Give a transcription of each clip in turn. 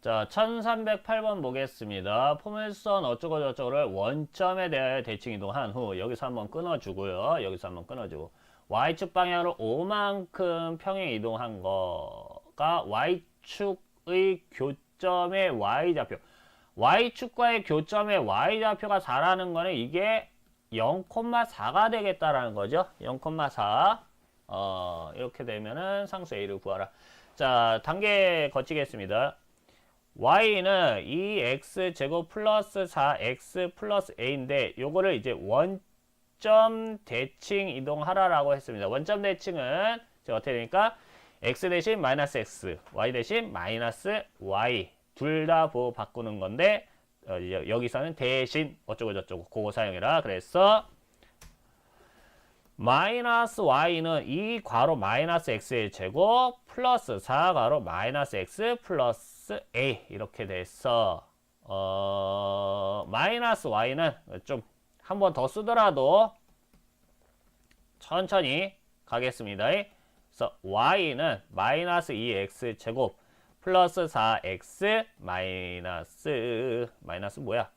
자, 1308번 보겠습니다. 포물선 어쩌고 저쩌고를 원점에 대하여 대칭 이동한 후 여기서 한번 끊어주고요. 여기서 한번 끊어주고 y축 방향으로 5만큼 평행 이동한 거가 y축의 교점의 y좌표 y축과의 교점의 y좌표가 4라는 거는 이게 0,4가 되겠다라는 거죠. 0,4 어, 이렇게 되면은 상수 a를 구하라. 자, 단계 거치겠습니다. Y는 2x 제곱 플러스 4x 플러스 a인데 요거를 이제 원점 대칭 이동하라라고 했습니다. 원점 대칭은 제가 어떻게 되니까 x 대신 마이너스 x, y 대신 마이너스 y 둘 다 보호 바꾸는 건데 어, 여- 여기서는 대신 어쩌고 저쩌고 그거 사용해라. 그래서 마이너스 y는 2 괄호 마이너스 x의 제곱 플러스 4 괄호 마이너스 x 플러스 a 이렇게 돼서 어 마이너스 y는 좀 한 번 더 쓰더라도 천천히 가겠습니다. 그래서 y는 마이너스 2x 제곱 플러스 4x 마이너스 마이너스 뭐야?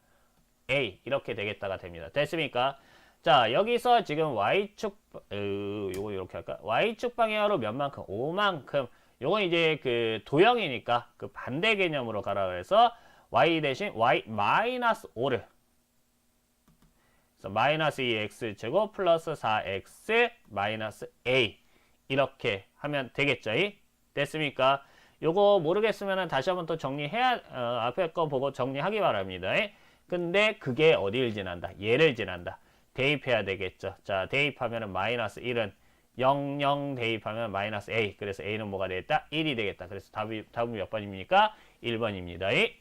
a 이렇게 되겠다가 됩니다. 됐습니까? 자 여기서 지금 y축 으, 요거 이렇게 할까? y축 방향으로 몇 만큼? 5만큼. 요건 이제 그 도형이니까 그 반대 개념으로 가라 그래서 y 대신 y 마이너스 5를 그래서 마이너스 2x 제곱 플러스 4x 마이너스 a 이렇게 하면 되겠죠? 이? 됐습니까? 요거 모르겠으면 다시 한번 또 정리해야 어, 앞에 거 보고 정리하기 바랍니다. 이? 근데 그게 어디를 지난다? 얘를 지난다. 대입해야 되겠죠. 자, 대입하면 마이너스 1은 0, 0 대입하면 마이너스 a. 그래서 a는 뭐가 되겠다? 1이 되겠다. 그래서 답이, 답은 몇 번입니까? 1번입니다. 이?